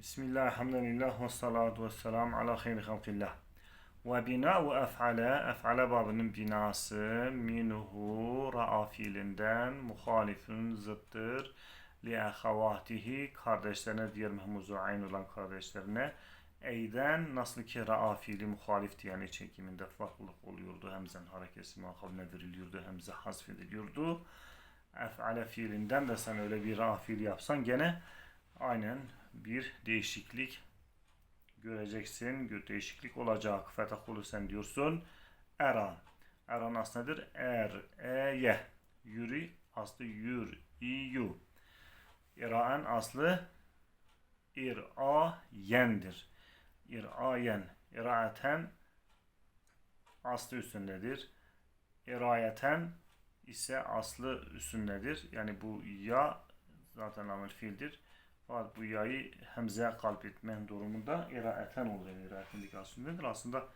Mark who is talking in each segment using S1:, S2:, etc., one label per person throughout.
S1: Bismillah, elhamdülillah ve ve selam ala hayri halkillah. Ve bina'u ef'ale, ef'ale babının binası minhu ra'a fiilinden muhalifün zıttır li ahavatihi kardeşlerine diğer mehmuzu ayn olan kardeşlerine eyden nasıl ki ra'a fiili muhalif yani çekiminde farklılık oluyordu. Hemzen harekesi muhakkabine veriliyordu. Hemze hasfediliyordu. Ef'ale fiilinden de sen öyle bir ra'a fiili yapsan gene aynen bir değişiklik göreceksin. Bir değişiklik olacak. Fetahulu sen diyorsun. Era. Eran aslı nedir? Er, e, ye. Yürü aslı yür, i, yu. İra'en aslı ir'a yendir. İr'a yen. İra'eten aslı üstündedir. İrayeten ise aslı üstündedir. Yani bu ya zaten amel fiildir. Fakat bu yayı hemze kalp etmen durumunda iraeten olur. Yani dikasındadır. Aslında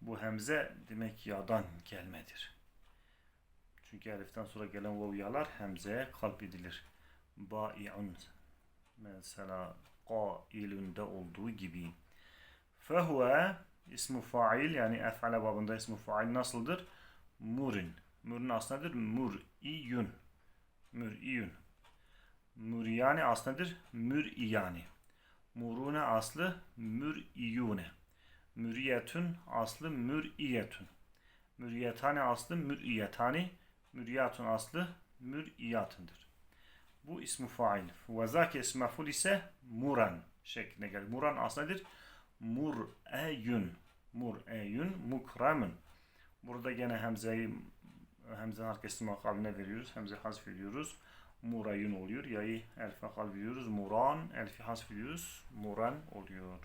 S1: bu hemze demek yadan gelmedir. Çünkü eliften sonra gelen vav yalar hemzeye kalp edilir. Ba'i'un mesela qailünde olduğu gibi. Fehuve ismu fail yani ef'ale babında ismu fail nasıldır? Murin. Murin aslındadır. Mur'iyun. Mur'iyun. Müriyane aslıdır. Mür'iyani. Murune aslı mür'iyune. Müriyetün aslı mür'iyetün. Müriyetane aslı mür'iyetani. Müriyatun aslı mür'iyatındır. Bu ismu fail. Ve zâke ismu mef'ul ise muran şeklinde gelir. Muran aslıdır. Mur'eyün. Mur'eyün mukremun. Burada gene hemzeyi hemze harekesi makabine veriyoruz. Hemze hasf ediyoruz murayın oluyor. Yayı elfe kalbediyoruz. Muran, elfi hasfediyoruz. Muran oluyor.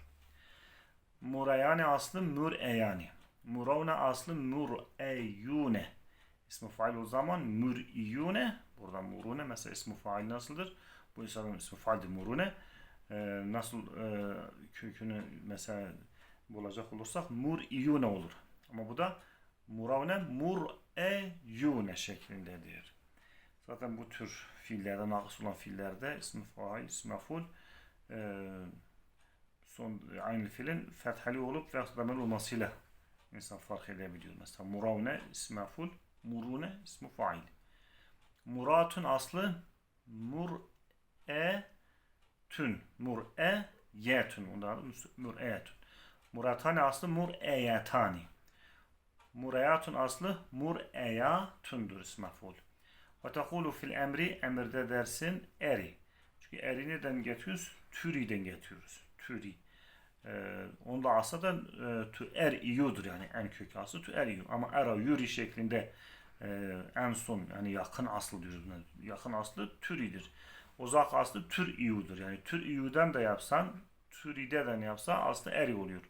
S1: Murayane aslı müreyani. Muravne aslı müreyune. İsmi fail o zaman müriyune. Burada murune. Mesela ismi fail nasıldır? Bu insanın ismi faildir murune. Ee, nasıl e, kökünü mesela bulacak olursak muriyune olur. Ama bu da muravne mureyune şeklindedir. Zaten bu tür fiillerde, nakıs olan fiillerde ismi fail, ismi meful e, son aynı fiilin fethali olup ve damel olmasıyla insan fark edebiliyor. Mesela muravne ismi meful, murune ismi fail. Muratun aslı mur'e tün, mur'e yetün. Ondan mur'eyetün. Muratani aslı mur'eyetani. Mureyatun aslı mur'eyatündür ismi meful. Ve tekulu fil emri emirde dersin eri. Çünkü eri neden getiriyoruz? Türiden getiriyoruz. Türi. Ee, onda aslında e, tü er iyudur yani en kök aslı tü er iyu. Ama era yuri şeklinde e, en son yani yakın aslı diyoruz. Yakın aslı türidir. Uzak aslı tür iyudur. Yani tür iyuden de yapsan türide de yapsa aslı eri oluyor.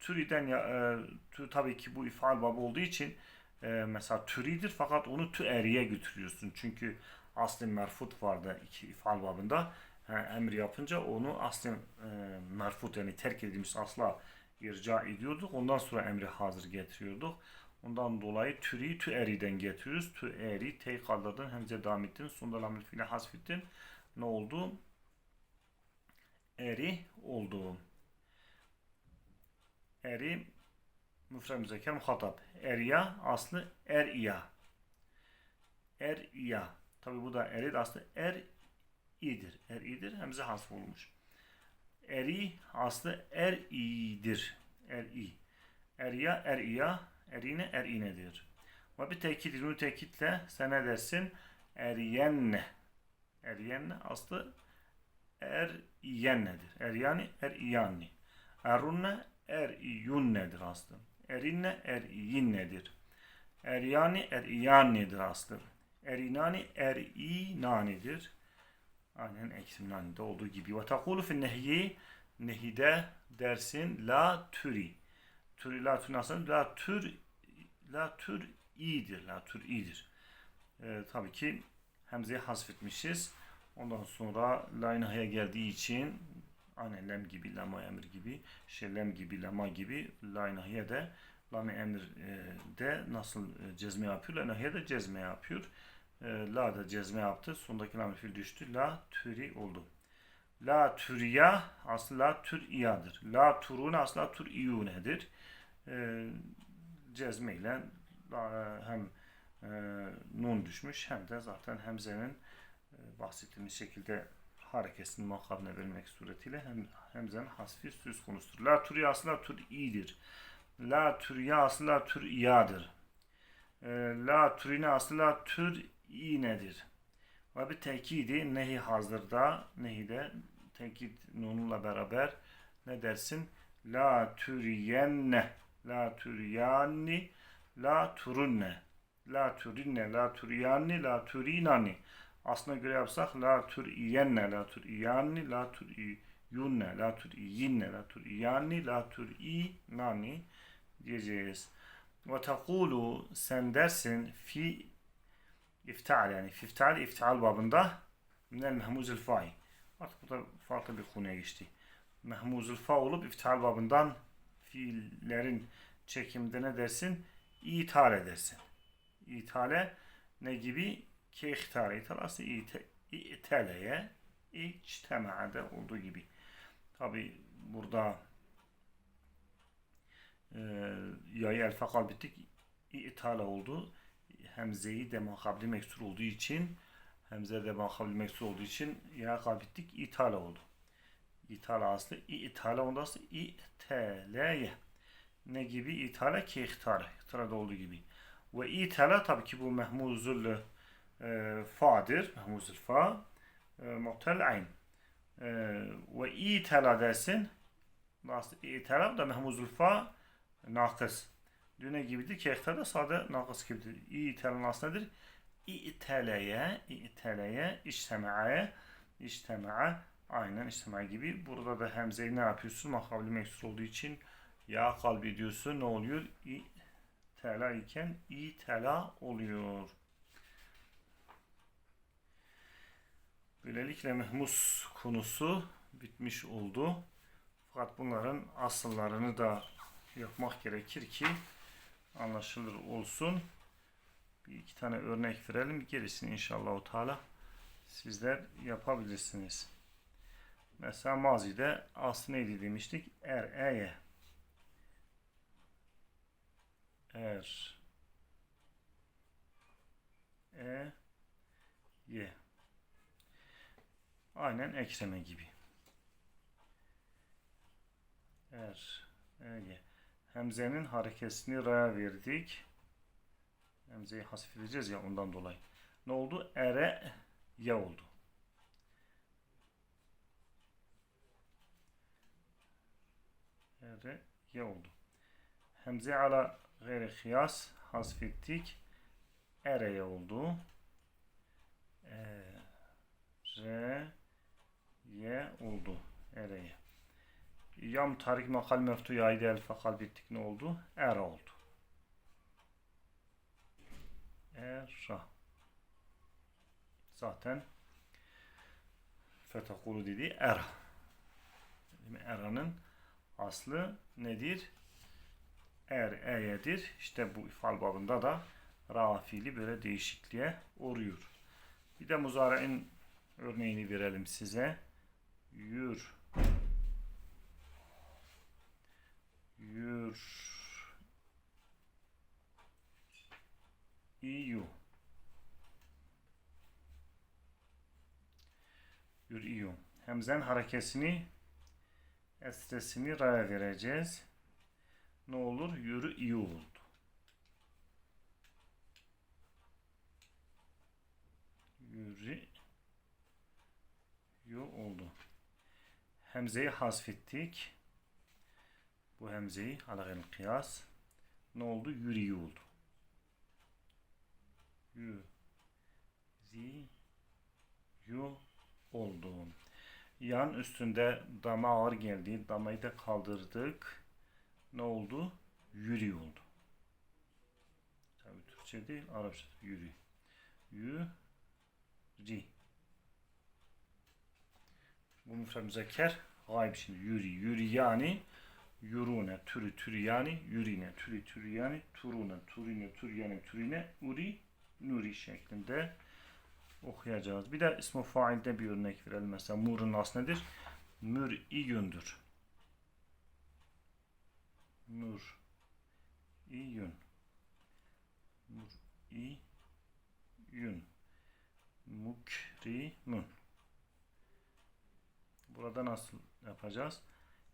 S1: Türiden ya, e, tü, tabii ki bu ifal babı olduğu için e, mesela türidir fakat onu tüeriye götürüyorsun. Çünkü asli merfut vardı iki ifal babında. Yani emir yapınca onu asli e, merfut yani terk edilmiş asla irca ediyorduk. Ondan sonra emri hazır getiriyorduk. Ondan dolayı türi tüeriden getiriyoruz. Tüeri tey kaldırdın hemze devam ettin. Sonunda lamül fiile hasfettin. Ne oldu? Eri oldu. Eri müfred müzekker muhatap. Eriya aslı eriya. Eriya. Tabi bu da erid aslı er idir. Er idir. Hemze hasf olmuş. Eri aslı er idir. Er i. Eriya eriya. Erine erinedir. Ve bir tekit ilmi tekitle sen ne dersin? Eriyenne. Eriyenne aslı er iyennedir. Eriyani er. Erunne er iyunnedir aslı. Erinne eriyinnedir. Eryani eriyannedir aslı. Erinani erinanidir. Aynen eksim nanide olduğu gibi. Ve tekulu fin nehyi nehide dersin la türi. Türi la türi nasıl? La tür la tür iyidir. La tür iyidir. Ee, tabii ki hemzeyi hasfetmişiz. Ondan sonra la inahya geldiği için Aynen lem gibi, lama emir gibi, şellem gibi, lama gibi, la nahiye de lame emir e, de nasıl e, cezme yapıyor? La de cezme yapıyor. E, la da cezme yaptı. Sondaki lam fiil düştü. La türi oldu. La türya aslı la türiyadır. La turun aslı la türiyunedir. E, cezmeyle la- hem nun düşmüş hem de zaten hemzenin bahsettiğimiz şekilde harekesini makabine vermek suretiyle hem hemzenin hasfi söz konusudur. La türya aslı la türidir. La türya aslı la türiyadır. E, la türine aslı la türinedir. Ve bir tekidi nehi hazırda nehide tekid nunla beraber ne dersin? La türiyenne la türiyanni la turunne la turinne la turiyanni la turinani aslına göre yapsak la turiyenne la turiyanni la turiyunne la turiyinne la turiyanni la turinani diyeceğiz. Ve tekulu sen dersin fi iftal yani iftal iftal babında minel mehmuzul fa'i. Artık bu da farklı bir konuya geçti. Mehmuzul fa olup iftal babından fiillerin çekimde ne dersin? İthal edersin. İthale ne gibi? Ki aslında ite, iteleye içtema'de olduğu gibi. Tabi burada e, yayı elfa kalbettik ithale oldu. Hemzeyi de makabli meksur olduğu için Hemze de makabli meksur olduğu için ya kalbettik ithale oldu. İthale aslı ithale onda aslı iteleye. Ne gibi? İthale ki ihtare. İhtarada olduğu gibi. Ve ithale tabii ki bu mehmuzul fa'dır. Mehmuzul fa. E, muhtel ayn. E, ve ithale dersin. İthale da mehmuzul fa nakıs. Düne gibidir ki ihtare sade nakıs gibidir. İthale nasıl nedir? İ'teleye, i'teleye, iştema'ye, iştema'a, aynen iştema gibi. Burada da hemzeyi ne yapıyorsun? Makabli meksur olduğu için ya kalbi diyorsun. Ne oluyor? İ'tela iken i'tela oluyor. Böylelikle mehmus konusu bitmiş oldu. Fakat bunların asıllarını da yapmak gerekir ki anlaşılır olsun bir iki tane örnek verelim. Gerisini inşallah o Teala sizler yapabilirsiniz. Mesela mazide aslı neydi demiştik? Er, eye. Er. E. Ye. Aynen ekreme gibi. Er. E, ye. Hemzenin harekesini raya verdik. Hemzeyi hasif edeceğiz ya ondan dolayı. Ne oldu? Ere ya oldu. Ere ya oldu. Hemze ala gayri kıyas hasf ettik. Ereye oldu. Ere ye oldu. Ereye. Yam tarik makal meftu yaydı el fakal bittik ne oldu? Era oldu. Era. Zaten fetakulu dediği era. Era'nın aslı nedir? Er, eyedir. İşte bu ifal babında da ra fiili böyle değişikliğe uğruyor. Bir de muzari'in örneğini verelim size. Yür. Yür. İyu. Yürüyor. Hemzen harekesini esresini raya vereceğiz. Ne olur? Yürü iyi oldu. Yürü yu oldu. Hemzeyi hasfettik. Bu hemzeyi alagel kıyas. Ne oldu? Yürü oldu. Yü zi yu oldu. Yan üstünde dama ağır geldi. Damayı da kaldırdık. Ne oldu? Yürü oldu. Tabii Türkçe değil, Arapça yürü. Yürü. Bu müfred müzekker gayb şimdi yürü yürü yani yürune türü türü yani yürüne türü türü yani turune turine türü yani türüne uri nuri şeklinde okuyacağız. Bir de ismi failde bir örnek verelim. Mesela murun aslı nedir? Mür'iyündür. Mür İyün. Mur'iyün. Mukrimun. Burada nasıl yapacağız?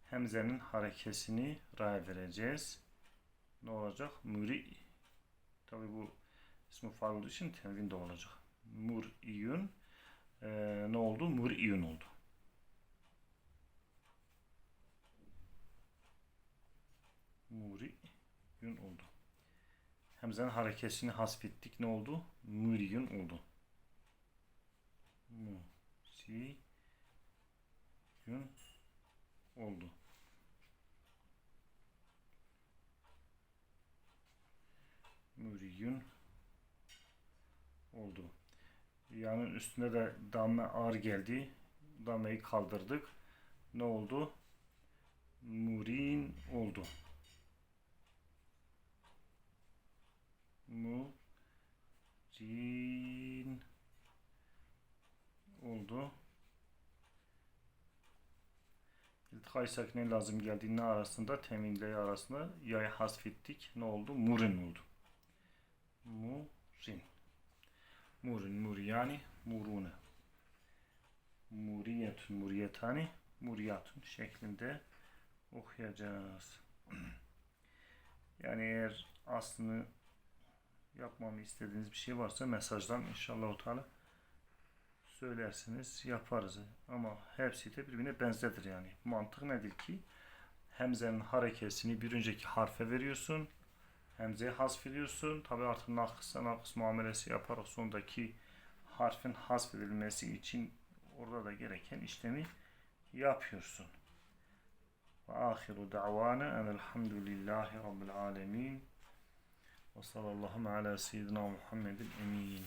S1: Hemzenin harekesini ray vereceğiz. Ne olacak? Muri. Tabi bu ismi fail olduğu için tenvin de olacak. Mur'iyün. Ee, ne oldu? Mur'iyün oldu. Mur'iyün oldu. Hemzenin harekesini hasfettik. Ne oldu? Mur'iyün oldu. Musiyün oldu. Müriyün oldu. Yanın üstünde de damme ağır geldi. Dammeyi kaldırdık. Ne oldu? Murin oldu. Murin oldu. İltikay sakine lazım geldiğinde arasında teminle arasında yayı hasfettik. Ne oldu? Murin oldu. Murin. Murin, muri yani murune. Muriyetun, muriyetani, muriyatun şeklinde okuyacağız. Yani eğer aslını yapmamı istediğiniz bir şey varsa mesajdan inşallah Teala söylersiniz yaparız. Ama hepsi de birbirine benzedir yani. Mantık nedir ki? Hemzenin harekesini bir önceki harfe veriyorsun. Hemzeyi hasfediyorsun. Tabi artık nakısa nakıs muamelesi yaparak sondaki harfin hasfedilmesi için orada da gereken işlemi yapıyorsun. Ve ahiru da'vana enelhamdülillahi rabbil alemin. Ve sallallahu ala seyyidina Muhammedin emin.